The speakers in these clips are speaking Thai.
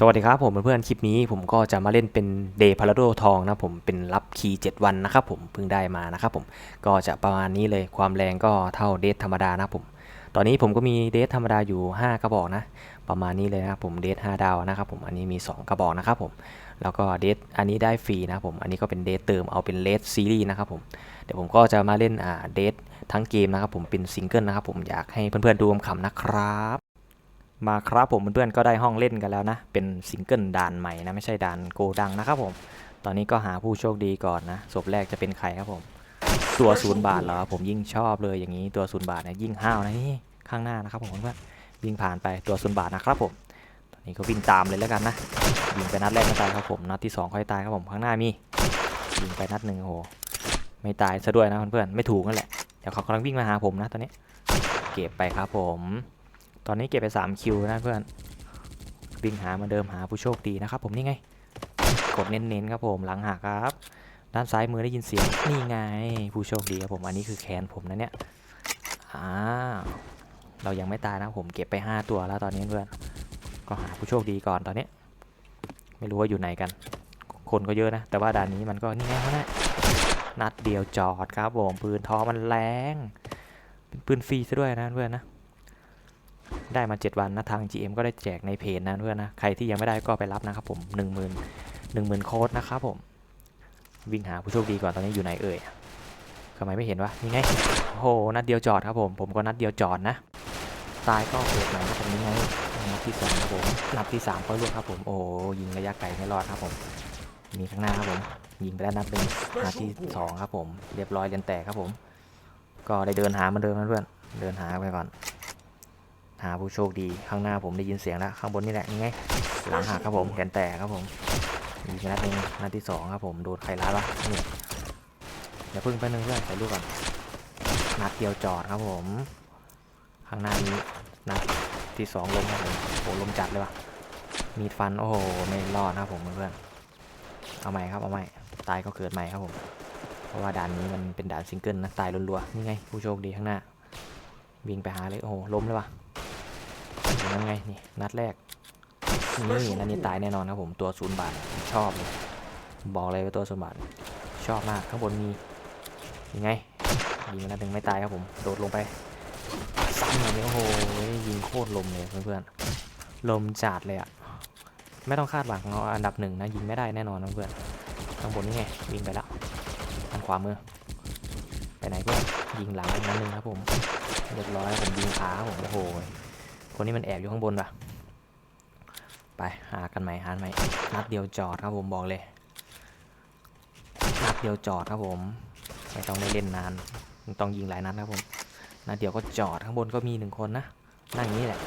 สวัสดีครับผมเพื่อนๆคลิปนี้ผมก็จะมาเล่นเป็นเดย์พาราโดทองนะผมเป็นรับคีย์7วันนะครับผมเพิ่งได้มานะครับผมก็จะประมาณนี้เลยความแรงก็เท่าเดทธรรมดานะผม ตอนนี้ผมก็มีเดทธรรมดาอยู่ 5 กระบอกนะ ประมาณนี้เลยนะครับผมเดท5ดาวนะครับผมอันนี้มี 2 กระบอกนะครับผมแล้วก็เดทอันนี้ได้ฟรีนะผมอันนี้ก็เป็นเดทเติมเอาเป็นเลสซีรีส์นะครับผมเดี๋ยวผมก็จะมาเล่นอ่าเดททั้งเกมนะครับผมเป็นซิงเกิลนะครับผมอยากให้เพื่อนๆดูคำนะครับ มาครับผมเพื่อนๆก็ได้ห้องเล่นกันแล้วนะ เป็นซิงเกิลด่านใหม่นะ ไม่ใช่ด่านโกดังนะครับผม ตอนนี้ก็หาผู้โชคดีก่อนนะศพแรกจะเป็นใครครับผม ตัวศูนย์บาทเหรอผมยิ่งชอบเลยอย่างนี้ตัวศูนย์บาทเนี่ยยิ่งห้าวนะนี่ข้างหน้านะครับผมเพื่อนๆวิ่งผ่านไปตัวศูนย์บาทนะครับผม ตอนนี้ก็วิ่งตามเลยแล้วกันนะยิงไปนัดแรกไม่ตายครับผมนัดที่สองค่อยตายครับผมข้างหน้ามียิงไปนัดหนึ่งโอ้โหไม่ตายซะด้วยนะเพื่อนๆไม่ถูกนั่นแหละเดี๋ยวเขากำลังวิ่งมาหาผมนะตอนนี้ เก็บไปครับผม ตอนนี้เก็บไป 3 คิวนะเพื่อน วิ่งหามาเดิมหาผู้โชคดีนะครับผมนี่ไง กดเน้นๆครับผมหลังหักครับ ด้านซ้ายมือได้ยินเสียงนี่ไง ผู้โชคดีครับผมอันนี้คือแคนผมนะเนี่ยอ่าเรายังไม่ตายนะผมเก็บไป 5 ตัวแล้วตอนนี้เพื่อน ก็หาผู้โชคดีก่อนตอนนี้ ไม่รู้ว่าอยู่ไหนกัน คนก็เยอะนะ แต่ว่าด่านนี้มันก็นี่ไงนะนัดเดียวจอดครับผมปืนท้อมันแรงเป็นปืนฟรีซะด้วยนะเพื่อนนะ ได้มา 7 วันนะทาง GM ก็ได้แจกในเพจนะเพื่อนนะ ใครที่ยังไม่ได้ก็ไปรับนะครับผม1 0 0 0 0 1 0,000โค้ดนะครับผม วิ่งหาผู้โชคดีก่อนตอนนี้อยู่ไหนเอ่ยทำไมไม่เห็นวะนี่ไงโอ้โหนัดเดียวจอดครับผมผมก็นัดเดียวจอดนะตายก็เกิดใหม่ครับนี่ไงนัดที่สองครับผมนัดที่สามก็ล่วงครับผมโอ้ยิงระยะไกลไม่รอดครับผมมีข้างหน้าครับผม ยิงไปแล้วนัดหนึ่งนัดที่สองครับผม เรียบร้อยเรียนแตกครับผม ก็ได้เดินหาเหมาเดิมนะเพื่อนเดินหาไปก่อน หาผู้โชคดีข้างหน้าผมได้ยินเสียงแล้วข้างบนนี่แหละนี่ไงหลังหักครับผมแขนแตกครับผมอีกนัดหนึ่งนัดที่สองครับผมโดนใครล้าดวะนี่เดี๋ยวพึ่งไปบนึงเพื่อนใส่ลูกก่อนนัดเดียวจอดครับผม ข้างหน้านี้นัดที่สองลมครับผมโอ้ลมจัดเลยวะมีดฟันโอ้โหไม่รอดนะครับผมเพื่อนเอาใหม่ครับเอาใหม่ตายก็เกิดใหม่ครับผมเพราะว่าด่านนี้มันเป็นด่านซิงเกิลนะตายรัวๆนี่ไงผู้โชคดีข้างหน้าวิ่งไปหาเลยโอ้โหล้มเลยวะ ยังไงนี่นัดแรกนี่นัดนี้ตายแน่นอนครับผมตัวศูนย์บาทชอบเลยบอกเลยว่าตัวศูนย์บาทชอบมากข้างบนมียังไงยิงนัดหนึ่งไม่ตายครับผมโดดลงไปซ้ำอย่างนี้โอ้โหยิงโคตรลมเลยเพื่อนๆลมจัดเลยอะไม่ต้องคาดหวังเอาอันดับหนึ่งนะยิงไม่ได้แน่นอนนะเพื่อนข้างบนนี่ไงวิ่งไปแล้วทางขวามือไปไหนเพื่อนยิงหลังอีกนัดหนึ่งครับผมเรียบร้อยผมยิงขาครับผมโอ้โห คนนี้มันแอบอยู่ข้างบนปะไปหากันใหม่หาใหม่นัดเดียวจอดครับผมบอกเลยนัดเดียวจอดครับผมไม่ต้องได้เล่นนานต้องยิงหลายนัดครับผมนัดเดียวก็จอดข้างบนก็มีหนึ่งคนนะนั่งอย่างนี้แหละ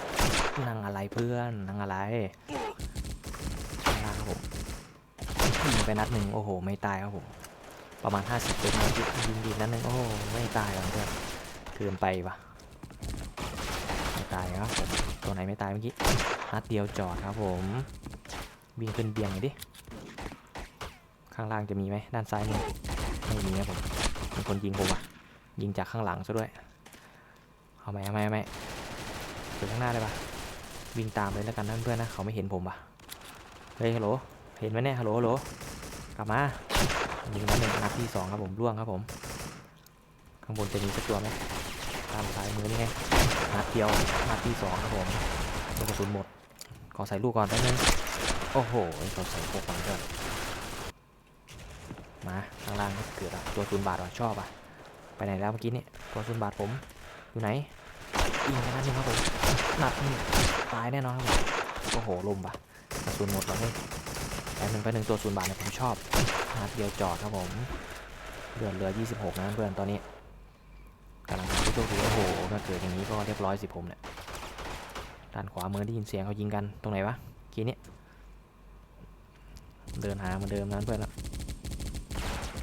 นั่งอะไรเพื่อนนั่งอะไรข้างล่างครับผมยิงไปนัดหนึ่งโอ้โห ไม่ตายครับผมประมาณ 50เป็นนัดยิงดีนัดหนึ่งโอ้ไม่ตายหรอกเพื่อนเกินไปปะไม่ตายครับผม ตัวไม่ตายเมื่อกี้นัดเดียวจอดครับผมวิ่งขึ้นเบียงหน่อยดิ ข้างล่างจะมีไหมด้านซ้ายมือไม่มีครับผมมีคนยิงผมอะ ยิงจากข้างหลังซะด้วย เอาไหมเอาไหมเอาไหมไปข้างหน้าเลยปะวิ่งตามเลยแล้วกันนะเพื่อนนะเขาไม่เห็นผมปะเฮ้ยฮัลโหลเห็นไหมเนี่ยฮัลโหลฮัลโหลกลับมายิงนัดหนึ่งนัดที่สองครับผมร่วงครับผม ข้างบนจะมีสักตัวไหม ตามซ้ายมือนี่ไงนัดเดียวนัดที่สองครับผมลูกกระสุนหมด ขอใส่ลูกก่อนแป๊บนึงโอ้โหขาใส่พวกก่อนก่อนมาข้างล่างก็เกิดอะตัวศูนย์บาทว่ะชอบอะไปไหนแล้วเมื่อกี้เนี่ยตัวศูนย์บาทผมอยู่ไหนยิงไปนัดหนึงครับผมนัดนี่ตายแน่นอนครับผมโอ้โหลมป่ะกระสุนหมดแล้วเฮ้ยแป๊บนึงไปหนึ่งตัวศูนย์บาทเนี่ยผมชอบนัดเดียวจอดครับผมเลือดเหลือ 26 นะเพื่อนตอนนี้กำลัง โชคดีโอ้โหถ้าเกิดอย่างนี้ก็เรียบร้อยสิผมเนี่ยด้านขวามือได้ยินเสียงเขายิงกันตรงไหนวะกี้นี้เดินหาเหมือนเดิมนั้นเพื่อนแล้ว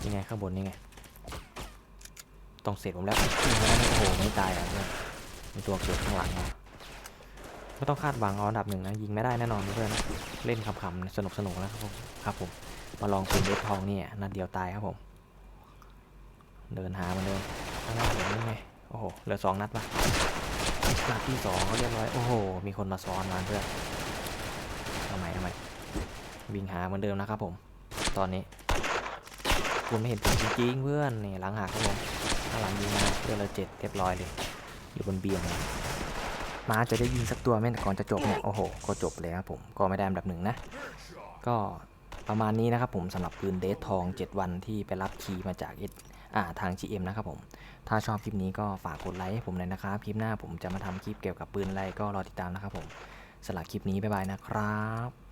ยังไงข้างบนนี่ไงต้องเสร็จผมแล้วโอ้โหไม่ตายอะเพื่อนมีตัวเกิดข้างหลังอะไม่ต้องคาดหวังเอาอันดับหนึ่งนะยิงไม่ได้แน่นอนเพื่อนนะเล่นขำๆสนุกสนุกๆนะครับผมครับผมมาลองปืนเดฟทองนี่นัดเดียวตายครับผม เดินหามือนเดิมข้างหน้าผมนี่ไง โอ้โห เหลือสองนัดปะนัดที่สองก็เรียบร้อย โอ้โห มีคนมาซ้อนมาเพื่อนทำไมทำไมวิ่งหาเหมือนเดิมนะครับผม ตอนนี้ คุณไม่เห็นผมจริงๆเพื่อน นี่หลังหักครับผมข้างหลังยิงมาเพื่อนเราเจ็ดเรียบร้อยเลย อยู่บนเบียงมาจะได้ยิงสักตัวไหมแต่ก่อนจะจบเนี่ย โอ้โห ก็จบเลยครับผม ก็ไม่ได้อันดับหนึ่งนะ ก็ประมาณนี้นะครับผมสำหรับปืนเดททอง 7 วันที่ไปรับคีย์มาจากเอ ทาง GM นะครับผม ถ้าชอบคลิปนี้ก็ฝากกดไลค์ให้ผมเลยนะครับ คลิปหน้าผมจะมาทำคลิปเกี่ยวกับปืนอะไรก็รอติดตามนะครับผมสำหรับคลิปนี้บ๊ายบายนะครับ